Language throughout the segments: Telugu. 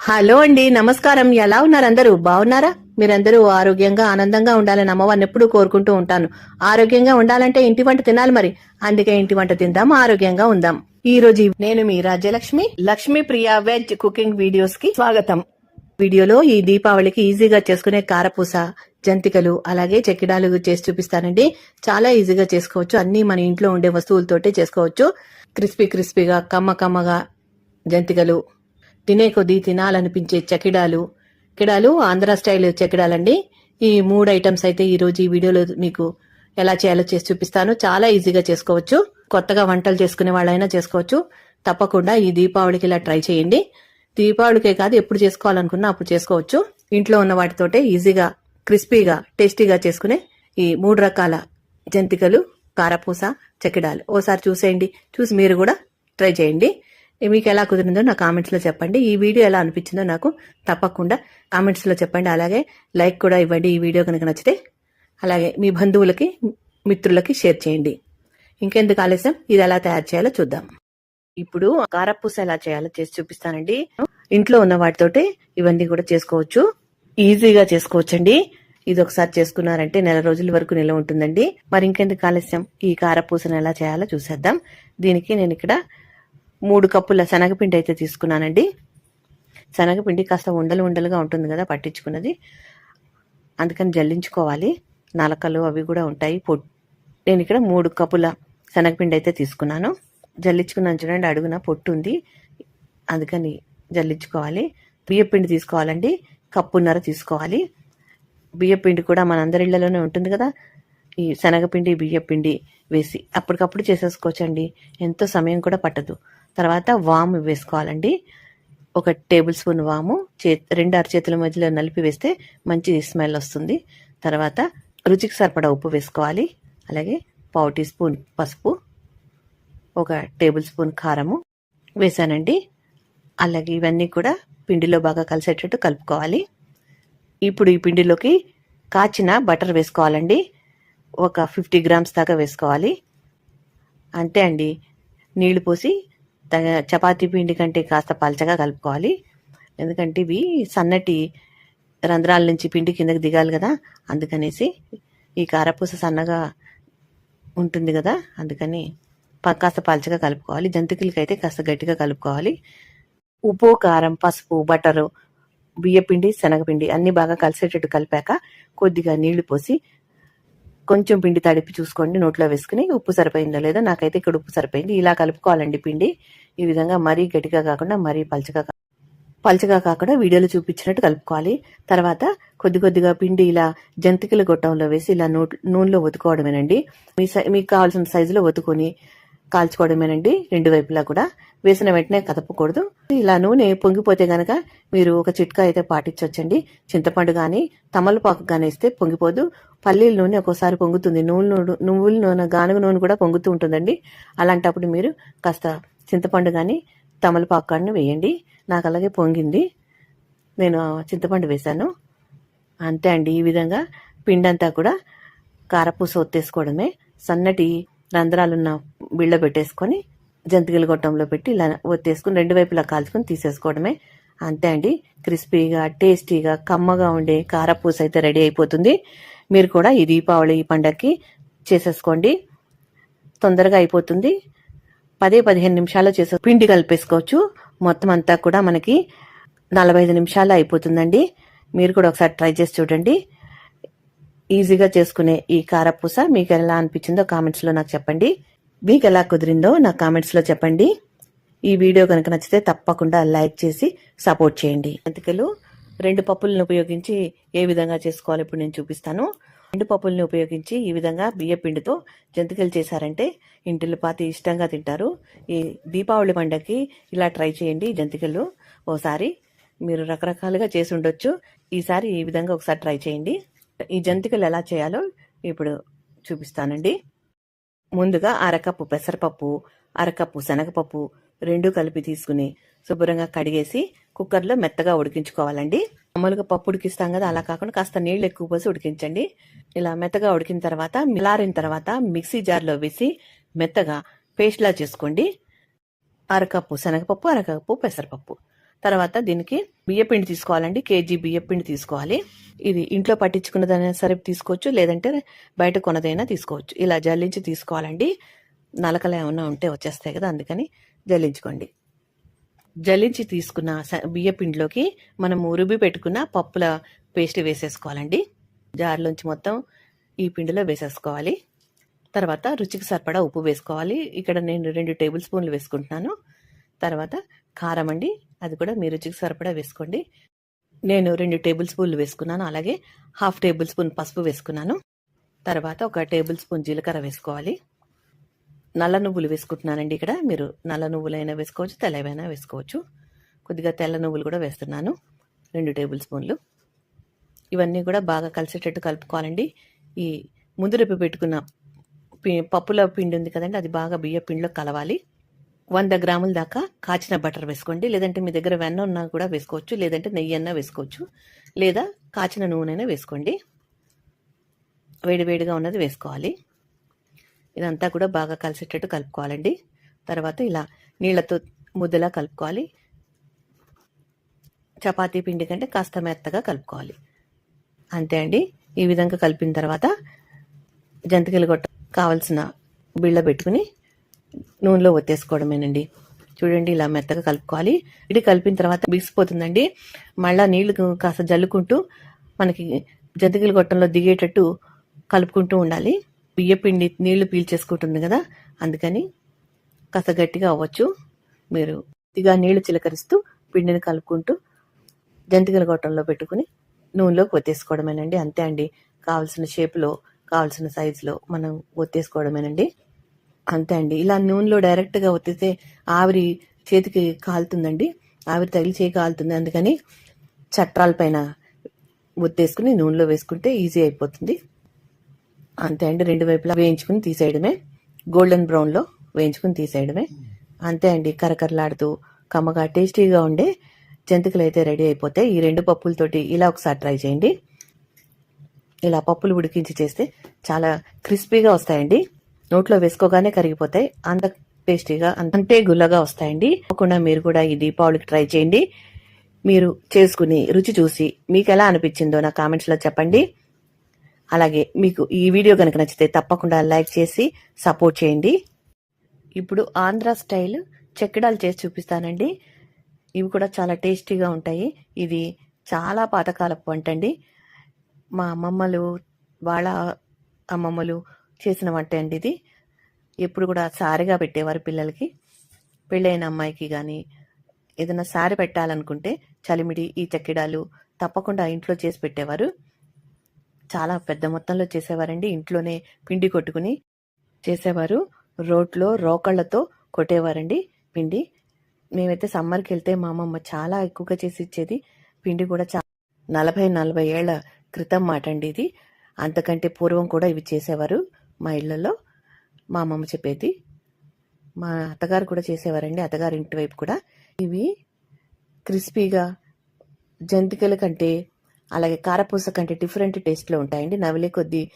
హలో అండి నమస్కారం. ఎలా ఉన్నారు అందరూ? బాగున్నారా మీరందరూ ఆరోగ్యంగా ఆనందంగా ఉండాలని అమ్మవారిని ఎప్పుడూ కోరుకుంటూ ఉంటాను. ఆరోగ్యంగా ఉండాలంటే ఇంటి వంట తినాలి మరి. అందుకే ఇంటి వంట తిందాం ఆరోగ్యంగా ఉందాం. ఈ రోజు నేను మీ రాజ్యలక్ష్మి లక్ష్మీ ప్రియ వెజ్ కుకింగ్ వీడియోస్కి స్వాగతం. వీడియోలో ఈ దీపావళికి ఈజీగా చేసుకునే కారపూస జంతికలు అలాగే చెక్కిడాలు చేసి చూపిస్తానండి. చాలా ఈజీగా చేసుకోవచ్చు. అన్ని మన ఇంట్లో ఉండే వస్తువులతోటే చేసుకోవచ్చు. క్రిస్పీ క్రిస్పీగా కమ్మ కమ్మగా జంతికలు తినే కొద్దీ తినాలనిపించే చకిడాలు కిడాలు ఆంధ్ర స్టైల్ చకిడాలండి ఈ మూడు ఐటమ్స్ అయితే ఈరోజు ఈ వీడియోలో మీకు ఎలా చేయాలో చేసి చూపిస్తాను. చాలా ఈజీగా చేసుకోవచ్చు. కొత్తగా వంటలు చేసుకునే వాళ్ళైనా చేసుకోవచ్చు. తప్పకుండా ఈ దీపావళికి ఇలా ట్రై చేయండి. దీపావళికే కాదు ఎప్పుడు చేసుకోవాలనుకున్నా అప్పుడు చేసుకోవచ్చు. ఇంట్లో ఉన్న వాటితోటే ఈజీగా క్రిస్పీగా టేస్టీగా చేసుకునే ఈ మూడు రకాల జంతికలు కారపూస చెక్కిడాలు. ఓసారి చూసేయండి. చూసి మీరు కూడా ట్రై చేయండి. మీకు ఎలా కుదిరిందో నా కామెంట్స్లో చెప్పండి. ఈ వీడియో ఎలా అనిపించిందో నాకు తప్పకుండా కామెంట్స్లో చెప్పండి. అలాగే లైక్ కూడా ఇవ్వండి ఈ వీడియో కనుక నచ్చితే. అలాగే మీ బంధువులకి మిత్రులకి షేర్ చేయండి. ఇంకెందుకు ఆలస్యం? ఇది ఎలా తయారు చేయాలో చూద్దాం. ఇప్పుడు కారపూస ఎలా చేయాలో చేసి చూపిస్తానండి. ఇంట్లో ఉన్న వాటితోటి ఇవన్నీ కూడా చేసుకోవచ్చు. ఈజీగా చేసుకోవచ్చండి. ఇది ఒకసారి చేసుకున్నారంటే నెల రోజుల వరకు నిల్వ ఉంటుందండి. మరి ఇంకెందుకు ఆలస్యం? ఈ కారపూసను ఎలా చేయాలో చూసేద్దాం. దీనికి నేను ఇక్కడ మూడు కప్పుల శనగపిండి అయితే తీసుకున్నానండి. శనగపిండి కాస్త ఉండలు ఉండలుగా ఉంటుంది కదా పట్టించుకున్నది. అందుకని జల్లించుకోవాలి. నలకలు అవి కూడా ఉంటాయి. పొ నేను ఇక్కడ మూడు కప్పుల శనగపిండి అయితే తీసుకున్నాను. జల్లించుకున్నాను చూడండి అడుగున పొట్టు ఉంది. అందుకని జల్లించుకోవాలి. బియ్యపిండి తీసుకోవాలండి. కప్పున్నర తీసుకోవాలి. బియ్యపిండి కూడా మనందరి ఇళ్ళలోనే ఉంటుంది కదా. ఈ శనగపిండి బియ్యపిండి వేసి అప్పటికప్పుడు చేసేసుకోవచ్చండి. ఎంతో సమయం కూడా పట్టదు. తర్వాత వాము వేసుకోవాలండి. ఒక టేబుల్ స్పూన్ వాము చే రెండు అరచేతుల మధ్యలో నలిపి వేస్తే మంచి స్మెల్ వస్తుంది. తర్వాత రుచికి సరిపడా ఉప్పు వేసుకోవాలి. అలాగే పావు టీ స్పూన్ పసుపు ఒక టేబుల్ స్పూన్ కారము వేసానండి. అలాగే ఇవన్నీ కూడా పిండిలో బాగా కలిసేటట్టు కలుపుకోవాలి. ఇప్పుడు ఈ పిండిలోకి కాచిన బటర్ వేసుకోవాలండి. ఒక ఫిఫ్టీ గ్రామ్స్ దాకా వేసుకోవాలి. అంతే అండి. నీళ్ళు పోసి చపాతీ పిండి కంటే కాస్త పలచగా కలుపుకోవాలి. ఎందుకంటే ఇవి సన్నటి రంధ్రాల నుంచి పిండి కిందకి దిగాలి కదా. అందుకనేసి ఈ కారపూస సన్నగా ఉంటుంది కదా. అందుకని కాస్త పలచగా కలుపుకోవాలి. జంతికలకి అయితే కాస్త గట్టిగా కలుపుకోవాలి. ఉప్పు కారం పసుపు బటరు బియ్యపిండి శనగపిండి అన్ని బాగా కలిసేటట్టు కలిపాక కొద్దిగా నీళ్ళు పోసి కొంచెం పిండి తడిపి చూసుకోండి నోట్లో వేసుకుని ఉప్పు సరిపోయిందో లేదో? నాకైతే ఇక్కడ ఉప్పు సరిపోయింది. ఇలా కలుపుకోవాలండి పిండి. ఈ విధంగా మరీ గట్టిగా కాకుండా మరీ పలచగా పలచగా కాకుండా వీడియోలో చూపించినట్టు కలుపుకోవాలి. తర్వాత కొద్ది కొద్దిగా పిండి ఇలా జంతికల గొట్టంలో వేసి ఇలా నూనెలో ఒతుకోవడమేనండి మీ సై- మీకు కావాల్సిన సైజులో ఒత్తుకొని కాల్చుకోవడమేనండి. రెండు వైపులా కూడా. వేసిన వెంటనే కదపకూడదు. ఇలా నూనె పొంగిపోతే గనక మీరు ఒక చిట్కా అయితే పాటించవచ్చండి చింతపండు కానీ తమలపాకు కానీ వేస్తే పొంగిపోదు. పల్లీల నూనె ఒక్కోసారి పొంగుతుంది. నూనె నువ్వుల నూనె గానుగ నూనె కూడా పొంగుతూ ఉంటుందండి. అలాంటప్పుడు మీరు కాస్త చింతపండు కానీ తమలపాకు కానీ వేయండి. నాకు అలాగే పొంగింది. నేను చింతపండు వేశాను. అంతే అండి. ఈ విధంగా పిండంతా కూడా కారపూస ఒత్తేసుకోవడమే. సన్నటి రంధ్రాలున్న బిళ్ళ పెట్టేసుకొని జంతికల గొట్టంలో పెట్టి ఇలా ఒత్తేసుకుని రెండు వైపులా కాల్చుకొని తీసేసుకోవడమే. అంతే అండి. క్రిస్పీగా టేస్టీగా కమ్మగా ఉండే కారపూస అయితే రెడీ అయిపోతుంది. మీరు కూడా ఈ దీపావళి ఈ పండగకి చేసేసుకోండి. తొందరగా అయిపోతుంది. పదే పదిహేను నిమిషాల్లో చేసే పిండి కలిపేసుకోవచ్చు. మొత్తం అంతా కూడా మనకి నలభై ఐదు నిమిషాల్లో అయిపోతుందండి. మీరు కూడా ఒకసారి ట్రై చేసి చూడండి. ఈజీగా చేసుకునే ఈ కారపూస మీకు ఎలా అనిపించిందో కామెంట్స్లో నాకు చెప్పండి. మీకు ఎలా కుదిరిందో నా కామెంట్స్లో చెప్పండి. ఈ వీడియో కనుక నచ్చితే తప్పకుండా లైక్ చేసి సపోర్ట్ చేయండి. జంతికలు రెండు పప్పులను ఉపయోగించి ఏ విధంగా చేసుకోవాలి ఇప్పుడు నేను చూపిస్తాను. రెండు పప్పుల్ని ఉపయోగించి ఈ విధంగా బియ్య పిండితో జంతికలు చేశారంటే ఇంటిలో పాతి ఇష్టంగా తింటారు. ఈ దీపావళి పండగకి ఇలా ట్రై చేయండి జంతికలు. ఓసారి మీరు రకరకాలుగా చేసి ఉండొచ్చు. ఈసారి ఈ విధంగా ఒకసారి ట్రై చేయండి. ఈ జంతికలు ఎలా చేయాలో ఇప్పుడు చూపిస్తానండి. ముందుగా అరకప్పు పెసరపప్పు అరకప్పు శనగపప్పు రెండు కలిపి తీసుకుని శుభ్రంగా కడిగేసి కుక్కర్లో మెత్తగా ఉడికించుకోవాలండి. మామూలుగా పప్పు ఉడికిస్తాం కదా అలా కాకుండా కాస్త నీళ్ళు ఎక్కువ పోసి ఉడికించండి. ఇలా మెత్తగా ఉడికిన తర్వాత మిలారిన తర్వాత మిక్సీ జార్లో వేసి మెత్తగా పేస్ట్లా చేసుకోండి. అరకప్పు శనగపప్పు అరకప్పు పెసరపప్పు. తర్వాత దీనికి బియ్యపిండి తీసుకోవాలండి. కేజీ బియ్యపిండి తీసుకోవాలి. ఇది ఇంట్లో పట్టించుకున్నదైనా సరే తీసుకోవచ్చు లేదంటే బయట కొనదైనా తీసుకోవచ్చు. ఇలా జల్లించి తీసుకోవాలండి. నలకలు ఏమైనా ఉంటే వచ్చేస్తాయి కదా అందుకని జల్లించుకోండి. జల్లించి తీసుకున్న స- బియ్యపిండిలోకి మనం రుబ్బి పెట్టుకున్న పప్పుల పేస్ట్ వేసేసుకోవాలండి. జార్లోంచి మొత్తం ఈ పిండిలో వేసేసుకోవాలి. తర్వాత రుచికి సరిపడా ఉప్పు వేసుకోవాలి. ఇక్కడ నేను రెండు టేబుల్ స్పూన్లు వేసుకుంటున్నాను. తర్వాత కారం అండి. అది కూడా మీ రుచికి సరిపడా వేసుకోండి. నేను రెండు టేబుల్ స్పూన్లు వేసుకున్నాను. అలాగే హాఫ్ టేబుల్ స్పూన్ పసుపు వేసుకున్నాను. తర్వాత ఒక టేబుల్ స్పూన్ జీలకర్ర వేసుకోవాలి. నల్ల నువ్వులు వేసుకుంటున్నానండి ఇక్కడ. మీరు నల్ల నువ్వులైనా వేసుకోవచ్చు తెల్లవైనా వేసుకోవచ్చు. కొద్దిగా తెల్ల నువ్వులు కూడా వేస్తున్నాను. రెండు టేబుల్ స్పూన్లు. ఇవన్నీ కూడా బాగా కలిసేటట్టు కలుపుకోవాలండి. ఈ ముందు రేపు పెట్టుకున్న పి- పప్పుల పిండి ఉంది కదండి అది బాగా బియ్య పిండిలో కలవాలి. వంద గ్రాముల దాకా కాచిన బటర్ వేసుకోండి. లేదంటే మీ దగ్గర వెన్న ఉన్నా కూడా వేసుకోవచ్చు. లేదంటే నెయ్యి అన్నా వేసుకోవచ్చు. లేదా కాచిన నూనెైనా వేసుకోండి. వేడివేడిగా ఉన్నది వేసుకోవాలి. ఇదంతా కూడా బాగా కలిసేటట్టు కలుపుకోవాలండి. తర్వాత ఇలా నీళ్ళతో ముద్దలా కలుపుకోవాలి. చపాతీ పిండి కంటే కాస్త మెత్తగా కలుపుకోవాలి. అంతే అండి. ఈ విధంగా కలిపిన తర్వాత జంతికలు కొట్ట కావలసిన బిళ్ళ పెట్టుకుని నూనెలో ఒత్తేసుకోవడమేనండి. చూడండి ఇలా మెత్తగా కలుపుకోవాలి. ఇది కలిపిన తర్వాత బిగిసిపోతుందండి. మళ్ళీ నీళ్ళు కాస్త జల్లుకుంటూ మనకి జంతికల గొట్టంలో దిగేటట్టు కలుపుకుంటూ ఉండాలి. బియ్యపిండి నీళ్ళు పీల్చేసుకుంటుంది కదా అందుకని కాస్త గట్టిగా అవ్వచ్చు. మీరు కొద్దిగా నీళ్ళు చిలకరిస్తూ పిండిని కలుపుకుంటూ జంతికల గొట్టంలో పెట్టుకుని నూనెలోకి ఒత్తేసుకోవడమేనండి. అంతే అండి. కావాల్సిన షేప్లో కావాల్సిన సైజులో మనం ఒత్తేసుకోవడమేనండి. అంతే అండి. ఇలా నూనెలో డైరెక్ట్గా ఒత్తితే ఆవిరి చేతికి కాలుతుందండి. ఆవిరి తగిలి చేయి కాలుతుంది. అందుకని చట్రాల పైన ఒత్తేసుకుని నూనెలో వేసుకుంటే ఈజీ అయిపోతుంది. అంతే అండి. రెండు వైపులా వేయించుకుని తీసేయడమే. గోల్డెన్ బ్రౌన్లో వేయించుకుని తీసేయడమే. అంతే అండి. కరకరలాడుతూ కమ్మగా టేస్టీగా ఉండే జంతికలు అయితే రెడీ అయిపోతాయి ఈ రెండు పప్పులతోటి ఇలా ఒకసారి ట్రై చేయండి. ఇలా పప్పులు ఉడికించి చేస్తే చాలా క్రిస్పీగా వస్తాయండి. నోట్లో వేసుకోగానే కరిగిపోతాయి. అంత టేస్టీగా అంతే గుల్లగా వస్తాయండి. తప్పకుండా మీరు కూడా ఈ దీపావళికి ట్రై చేయండి. మీరు చేసుకుని రుచి చూసి మీకు ఎలా అనిపించిందో నా కామెంట్స్లో చెప్పండి. అలాగే మీకు ఈ వీడియో కనుక నచ్చితే తప్పకుండా లైక్ చేసి సపోర్ట్ చేయండి. ఇప్పుడు ఆంధ్ర స్టైల్ చెక్కడాలు చేసి చూపిస్తానండి. ఇవి కూడా చాలా టేస్టీగా ఉంటాయి. ఇది చాలా పాతకాలపు వంట అండి మా అమ్మమ్మలు వాళ్ళ అమ్మమ్మలు చేసిన వంట అండి ఇది. ఎప్పుడు కూడా సారిగా పెట్టేవారు పిల్లలకి. పెళ్ళైన అమ్మాయికి కానీ ఏదైనా సారి పెట్టాలనుకుంటే చలిమిడి ఈ చక్కిడాలు తప్పకుండా ఇంట్లో చేసి పెట్టేవారు. చాలా పెద్ద మొత్తంలో చేసేవారండి. ఇంట్లోనే పిండి కొట్టుకుని చేసేవారు. రోట్లో రోకళ్ళతో కొట్టేవారండి పిండి. మేమైతే సమ్మర్కి వెళ్తే మా అమ్మమ్మ చాలా ఎక్కువగా చేసి ఇచ్చేది. పిండి కూడా చా నలభై నలభై ఏళ్ళ క్రితం మాట అండి ఇది. అంతకంటే పూర్వం కూడా ఇవి చేసేవారు. మా ఇళ్ళలో మా అమ్మమ్మ చెప్పేది. మా అత్తగారు కూడా చేసేవారండి అత్తగారి ఇంటి వైపు కూడా. ఇవి క్రిస్పీగా జంతికల కంటే అలాగే కారపూస కంటే డిఫరెంట్ టేస్ట్లో ఉంటాయండి. నవలే కొద్దీ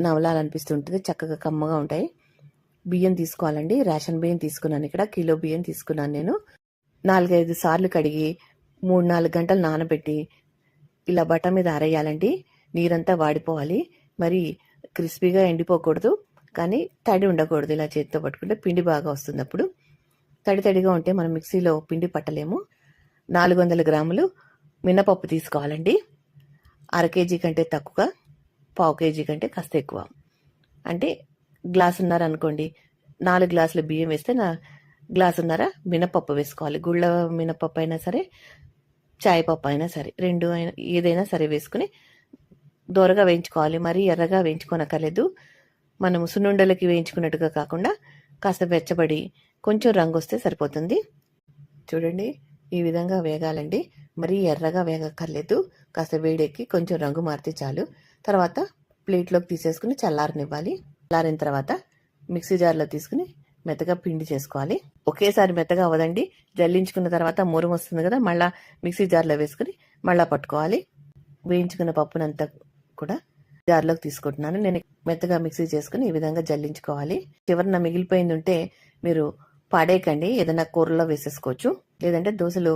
నవలాలనిపిస్తుంటుంది చక్కగా కమ్మగా ఉంటాయి. బియ్యం తీసుకోవాలండి. రేషన్ బియ్యం తీసుకున్నాను ఇక్కడ కిలో బియ్యం తీసుకున్నాను నేను. నాలుగైదు సార్లు కడిగి మూడు నాలుగు గంటలు నానబెట్టి ఇలా బట్ట మీద ఆరేయాలండి నీరంతా వాడిపోవాలి. మరి క్రిస్పీగా ఎండిపోకూడదు కానీ తడి ఉండకూడదు. ఇలా చేతితో పట్టుకుంటే పిండి బాగా వస్తుంది అప్పుడు తడి తడిగా ఉంటే మనం మిక్సీలో పిండి పట్టలేము. నాలుగు వందల గ్రాములు మినపప్పు తీసుకోవాలండి. అర కేజీ కంటే తక్కువ పావు కేజీ కంటే కాస్త ఎక్కువ. అంటే గ్లాసున్నర అనుకోండి నాలుగు గ్లాసుల బియ్యం వేస్తే నా గ్లాసున్నర మినపప్పు వేసుకోవాలి. గుళ్ళ మినపప్పు అయినా సరే చాయ్ పప్పు అయినా సరే రెండు అయినా ఏదైనా సరే వేసుకుని దోరగా వేయించుకోవాలి. మరీ ఎర్రగా వేయించుకోనక్కర్లేదు. మనము సున్నుండలకి వేయించుకున్నట్టుగా కాకుండా కాస్త వెచ్చబడి కొంచెం రంగు వస్తే సరిపోతుంది. చూడండి ఈ విధంగా వేగాలండి. మరీ ఎర్రగా వేగక్కర్లేదు. కాస్త వేడెక్కి కొంచెం రంగు మారితే చాలు. తర్వాత ప్లేట్లోకి తీసేసుకుని చల్లారనివ్వాలి. చల్లారిన తర్వాత మిక్సీ జార్లో తీసుకుని మెత్తగా పిండి చేసుకోవాలి. ఒకేసారి మెత్తగా అవ్వదండి. జల్లించుకున్న తర్వాత మూరం వస్తుంది కదా మళ్ళీ మిక్సీ జార్లో వేసుకుని మళ్ళీ పట్టుకోవాలి. వేయించుకున్న పప్పునంతా కూడా జార్లోకి తీసుకుంటున్నాను. నేను మెత్తగా మిక్సీ చేసుకుని ఈ విధంగా జల్లించుకోవాలి. చివరిన మిగిలిపోయింది ఉంటే మీరు పాడేయకండి. ఏదైనా కూరలో వేసేసుకోవచ్చు. లేదంటే దోశలు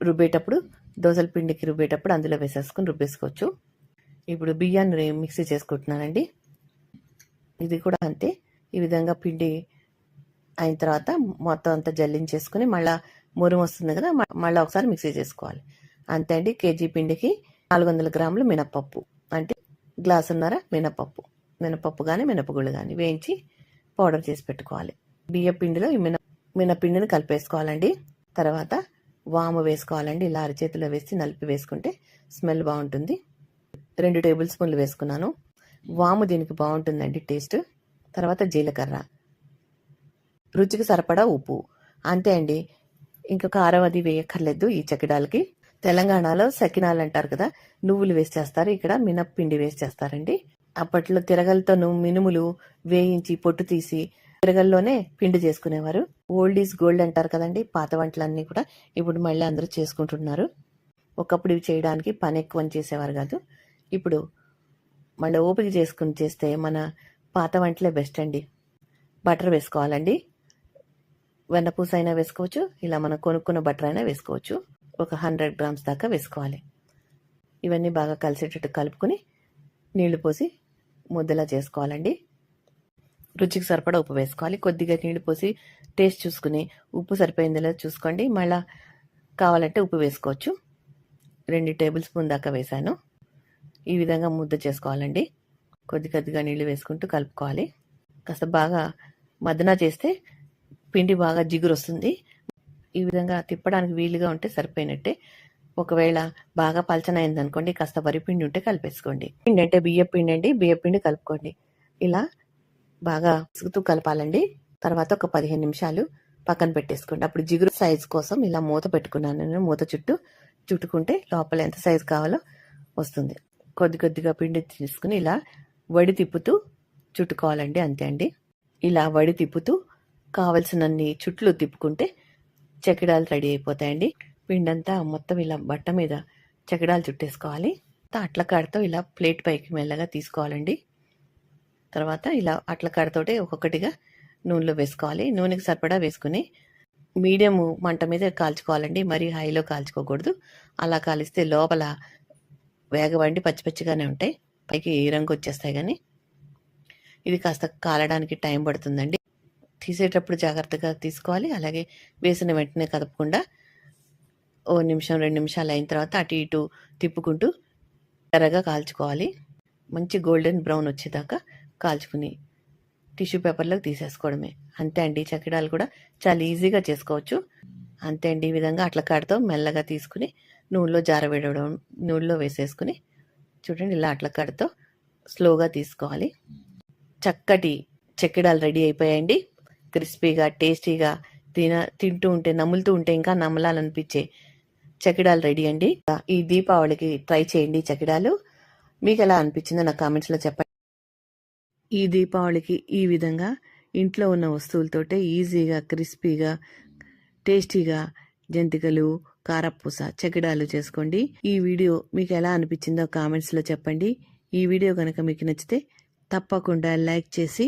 రుబ్బేటప్పుడు దోశల పిండికి రుబ్బేటప్పుడు అందులో వేసేసుకుని రుబ్బేసుకోవచ్చు. ఇప్పుడు బియ్యాన్ని మిక్సీ చేసుకుంటున్నానండి. ఇది కూడా అంతే. ఈ విధంగా పిండి అయిన తర్వాత మొత్తం అంతా జల్లించేసుకుని మళ్ళా మురుము వస్తుంది కదా మళ్ళీ ఒకసారి మిక్సీ చేసుకోవాలి. అంతే అండి. కేజీ పిండికి నాలుగు వందల గ్రాములు మినప్పప్పు. గ్లాసున్నర మినపప్పు మినపప్పు కానీ మినపగుళ్ళు కానీ వేయించి పౌడర్ చేసి పెట్టుకోవాలి. బియ్య పిండిలో ఈ మిన మినపిండిని కలిపేసుకోవాలండి. తర్వాత వాము వేసుకోవాలండి. ఇలా అరచేతిలో వేసి నలిపి వేసుకుంటే స్మెల్ బాగుంటుంది. రెండు టేబుల్ స్పూన్లు వేసుకున్నాను. వాము దీనికి బాగుంటుందండి టేస్ట్. తర్వాత జీలకర్ర. రుచికి సరిపడా ఉప్పు. అంతే అండి. ఇంకా కారం అది వేయక్కర్లేదు ఈ చెక్కడాలకి. తెలంగాణలో సకినాలు అంటారు కదా నువ్వులు వేసి చేస్తారు. ఇక్కడ మినప్పిండి వేసి చేస్తారండి. అప్పట్లో తిరగలతోనూ మినుములు వేయించి పొట్టు తీసి తిరగల్లోనే పిండి చేసుకునేవారు. ఓల్డ్ ఈజ్ గోల్డ్ అంటారు కదండి పాత వంటలన్నీ కూడా ఇప్పుడు మళ్ళీ అందరూ చేసుకుంటున్నారు. ఒకప్పుడు ఇవి చేయడానికి పని ఎక్కువ అని చేసేవారు కాదు. ఇప్పుడు మళ్ళీ ఓపిక చేసుకుని చేస్తే మన పాత వంటలే బెస్ట్ అండి. బటర్ వేసుకోవాలండి. వెన్నపూస అయినా వేసుకోవచ్చు ఇలా మనం కొనుక్కున్న బటర్ అయినా వేసుకోవచ్చు. ఒక హండ్రెడ్ గ్రామ్స్ దాకా వేసుకోవాలి. ఇవన్నీ బాగా కలిసేటట్టు కలుపుకొని నీళ్ళు పోసి ముద్దలా చేసుకోవాలండి. రుచికి సరిపడా ఉప్పు వేసుకోవాలి. కొద్దిగా నీళ్ళు పోసి టేస్ట్ చూసుకుని ఉప్పు సరిపోయిందిలా చూసుకోండి. మళ్ళా కావాలంటే ఉప్పు వేసుకోవచ్చు. రెండు టేబుల్ స్పూన్ దాకా వేసాను ఈ విధంగా ముద్ద చేసుకోవాలండి. కొద్ది కొద్దిగా నీళ్ళు వేసుకుంటూ కలుపుకోవాలి. కాస్త బాగా మదన చేస్తే పిండి బాగా జిగురు వస్తుంది ఈ విధంగా తిప్పడానికి వీలుగా ఉంటే సరిపోయినట్టే. ఒకవేళ బాగా పలచనైంది అనుకోండి కాస్త వరి పిండి ఉంటే కలిపేసుకోండి. పిండి అంటే బియ్యం పిండి అండి బియ్యం పిండి కలుపుకోండి. ఇలా బాగా ఇసుకుతూ కలపాలండి. తర్వాత ఒక పదిహేను నిమిషాలు పక్కన పెట్టేసుకోండి. అప్పుడు జిగురు సైజ్ కోసం ఇలా మూత పెట్టుకున్నాను నేను మూత చుట్టూ చుట్టుకుంటే లోపల ఎంత సైజు కావాలో వస్తుంది. కొద్ది కొద్దిగా పిండి తీసుకుని ఇలా వడి తిప్పుతూ చుట్టుకోవాలండి అంతే అండి. ఇలా వడి తిప్పుతూ కావలసినన్ని చుట్లు తిప్పుకుంటే చకిడాలు రెడీ అయిపోతాయండి. పిండంతా మొత్తం ఇలా బట్ట మీద చకిడాలు చుట్టేసుకోవాలి. అట్ల కాడతో ఇలా ప్లేట్ పైకి మెల్లగా తీసుకోవాలండి. తర్వాత ఇలా అట్ల కాడతోటే ఒక్కొక్కటిగా నూనెలో వేసుకోవాలి. నూనెకి సరిపడా వేసుకుని మీడియం మంట మీద కాల్చుకోవాలండి. మరీ హైలో కాల్చుకోకూడదు. అలా కాలిస్తే లోపల వేగవండి పచ్చి పచ్చిగానే ఉంటాయి. పైకి ఏ రంగు వచ్చేస్తాయి కానీ. ఇది కాస్త కాలడానికి టైం పడుతుందండి. తీసేటప్పుడు జాగ్రత్తగా తీసుకోవాలి. అలాగే వేసిన వెంటనే కదపకుండా ఓ నిమిషం రెండు నిమిషాలు అయిన తర్వాత అటు ఇటు తిప్పుకుంటూ ఎర్రగా కాల్చుకోవాలి. మంచి గోల్డెన్ బ్రౌన్ వచ్చేదాకా కాల్చుకుని టిష్యూ పేపర్లోకి తీసేసుకోవడమే. అంతే అండి. చకిడాలు కూడా చాలా ఈజీగా చేసుకోవచ్చు. అంతే అండి. ఈ విధంగా అట్ల కాడతో మెల్లగా తీసుకుని నూనెలో జారవేయడం నూనెలో వేసేసుకుని చూడండి ఇలా అట్ల కాడతో స్లోగా తీసుకోవాలి. చక్కటి చెక్కిడాలు రెడీ అయిపోయాయండి. క్రిస్పీగా టేస్టీగా తిన తింటూ ఉంటే నములుతూ ఉంటే ఇంకా నమ్మలాలనిపించే చకిడాలు రెడీ అండి. ఈ దీపావళికి ట్రై చేయండి చకిడాలు. మీకు ఎలా అనిపించిందో నా కామెంట్స్లో చెప్పండి. ఈ దీపావళికి ఈ విధంగా ఇంట్లో ఉన్న వస్తువులతోటే ఈజీగా క్రిస్పీగా టేస్టీగా జంతికలు కారపూస చకిడాలు చేసుకోండి. ఈ వీడియో మీకు ఎలా అనిపించిందో కామెంట్స్లో చెప్పండి. ఈ వీడియో కనుక మీకు నచ్చితే తప్పకుండా లైక్ చేసి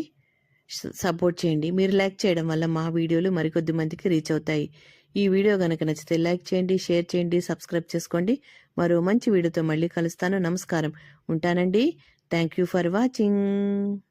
సపోర్ట్ చేయండి. మీరు లైక్ చేయడం వల్ల మా వీడియోలు మరికొద్ది మందికి రీచ్ అవుతాయి. ఈ వీడియో కనుక నచ్చితే లైక్ చేయండి షేర్ చేయండి సబ్స్క్రైబ్ చేసుకోండి. మరో మంచి వీడియోతో మళ్ళీ కలుస్తాను. నమస్కారం. ఉంటానండి. Thank you for watching.